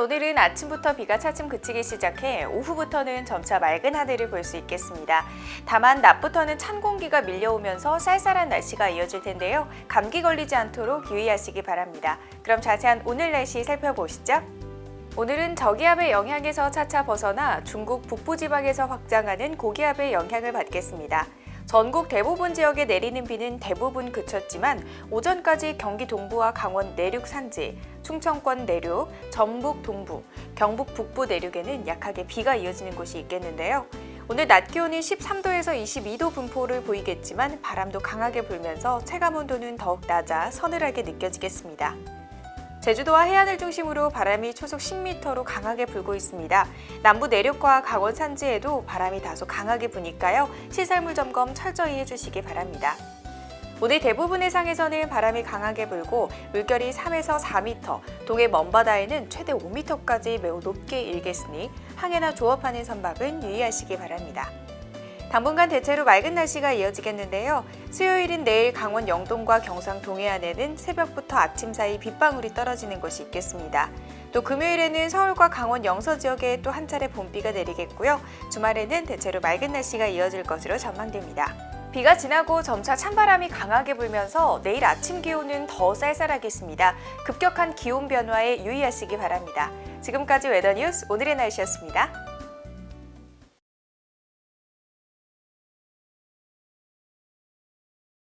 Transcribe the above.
오늘은 아침부터 비가 차츰 그치기 시작해 오후부터는 점차 맑은 하늘을 볼 수 있겠습니다. 다만 낮부터는 찬 공기가 밀려오면서 쌀쌀한 날씨가 이어질 텐데요. 감기 걸리지 않도록 유의하시기 바랍니다. 그럼 자세한 오늘 날씨 살펴보시죠. 오늘은 저기압의 영향에서 차차 벗어나 중국 북부 지방에서 확장하는 고기압의 영향을 받겠습니다. 전국 대부분 지역에 내리는 비는 대부분 그쳤지만 오전까지 경기 동부와 강원 내륙 산지, 충청권 내륙, 전북 동부, 경북 북부 내륙에는 약하게 비가 이어지는 곳이 있겠는데요. 오늘 낮 기온이 13도에서 22도 분포를 보이겠지만 바람도 강하게 불면서 체감 온도는 더욱 낮아 서늘하게 느껴지겠습니다. 제주도와 해안을 중심으로 바람이 초속 10m로 강하게 불고 있습니다. 남부 내륙과 강원 산지에도 바람이 다소 강하게 부니까요. 시설물 점검 철저히 해주시기 바랍니다. 오늘 대부분의 상에서는 바람이 강하게 불고 물결이 3에서 4m, 동해 먼바다에는 최대 5m까지 매우 높게 일겠으니 항해나 조업하는 선박은 유의하시기 바랍니다. 당분간 대체로 맑은 날씨가 이어지겠는데요. 수요일인 내일 강원 영동과 경상 동해안에는 새벽부터 아침 사이 빗방울이 떨어지는 곳이 있겠습니다. 또 금요일에는 서울과 강원 영서 지역에 또 한 차례 봄비가 내리겠고요. 주말에는 대체로 맑은 날씨가 이어질 것으로 전망됩니다. 비가 지나고 점차 찬바람이 강하게 불면서 내일 아침 기온은 더 쌀쌀하겠습니다. 급격한 기온 변화에 유의하시기 바랍니다. 지금까지 웨더뉴스 오늘의 날씨였습니다.